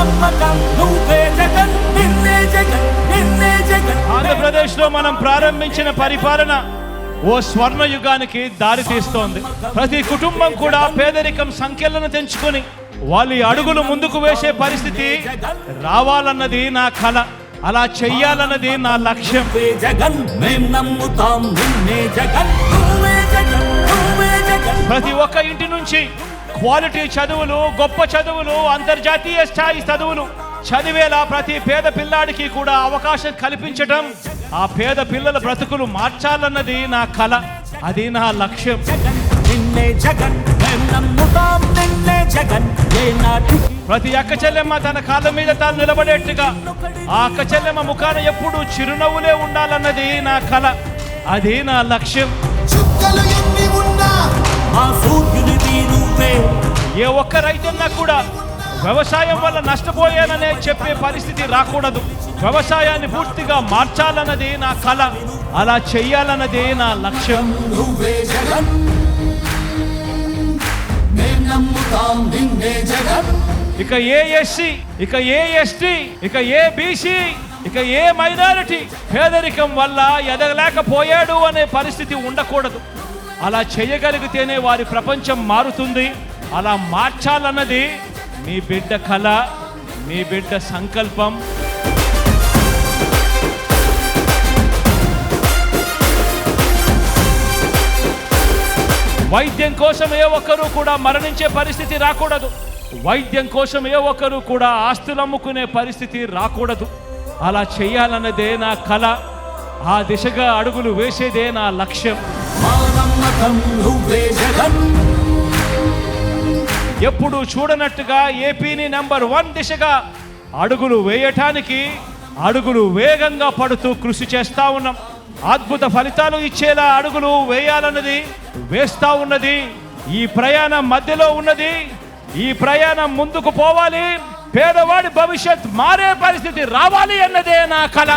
నమ్మకం. నువ్వే జగన్ నిన్నే జగన్ నిన్నే జగన్. ఆంధ్రప్రదేశ్లో మనం ప్రారంభించిన పరిపాలన ఓ స్వర్ణ యుగానికి దారి తీస్తోంది. ప్రతి కుటుంబం కూడా పేదరికం సంఖ్యలను తెంచుకొని వాళ్ళ అడుగులు ముందుకు వేసే పరిస్థితి రావాలన్నది నా కల అలా చెయ్యాలన్నది నా లక్ష్యం. జగన్ నమ్ముతాం జగన్. ప్రతి ఒక్క ఇంటి నుంచి క్వాలిటీ చదువులు గొప్ప చదువులు అంతర్జాతీయ స్థాయి చదువులు చదివేలా ప్రతి పేద పిల్లాడికి కూడా అవకాశం కల్పించటం ఆ పేద పిల్లల బ్రతుకులు మార్చాలన్నది నా కల. అది నా లక్ష్యం. నిన్నే జగన్ నమ్ముతాం నిన్నే జగన్ ప్రతి అక్క చెల్లెమ్మ తన కాళ్ళ మీద తాను నిలబడేట్టుగా ఆ అక్క చెల్లెమ్మ ముఖాన ఎప్పుడూ చిరునవ్వులే ఉండాలన్నది నా కల. అది నా లక్ష్యం. ఒక్క రైతున్నా కూడా వ్యవసాయం వల్ల నష్టపోయాననే చెప్పే పరిస్థితి రాకూడదు. వ్యవసాయాన్ని పూర్తిగా మార్చాలన్నది నా కల. అలా చెయ్యాలన్నది నా లక్ష్యం. ఇక ఏ ఎస్సీ ఇక ఏ ఎస్టీ ఇక ఏ బీసీ ఇక ఏ మైనారిటీ పేదరికం వల్ల ఎదగలేకపోయాడు అనే పరిస్థితి ఉండకూడదు. అలా చేయగలిగితేనే వారి ప్రపంచం మారుతుంది. అలా మార్చాలన్నది మీ బిడ్డ కళ మీ బిడ్డ సంకల్పం. వైద్యం కోసం ఏ ఒక్కరూ కూడా మరణించే పరిస్థితి రాకూడదు. వైద్యం కోసం ఏ ఒక్కరూ కూడా ఆస్తులు అమ్ముకునే పరిస్థితి రాకూడదు. అలా చేయాలన్నదే నా కళ ఆ దిశగా అడుగులు వేసేదే నా లక్ష్యం. ఎప్పుడు చూడనట్టుగా ఏపీని నెంబర్ వన్ దిశగా అడుగులు వేయటానికి అడుగులు వేగంగా పడుతూ కృషి చేస్తూ ఉన్నాం. అద్భుత ఫలితాలు ఇచ్చేలా అడుగులు వేయాలన్నది వేస్తూ ఉన్నది. ఈ ప్రయాణం మధ్యలో ఉన్నది. ఈ ప్రయాణం ముందుకు పోవాలి. పేదవాడి భవిష్యత్ మారే పరిస్థితి రావాలి అన్నదే నా కళ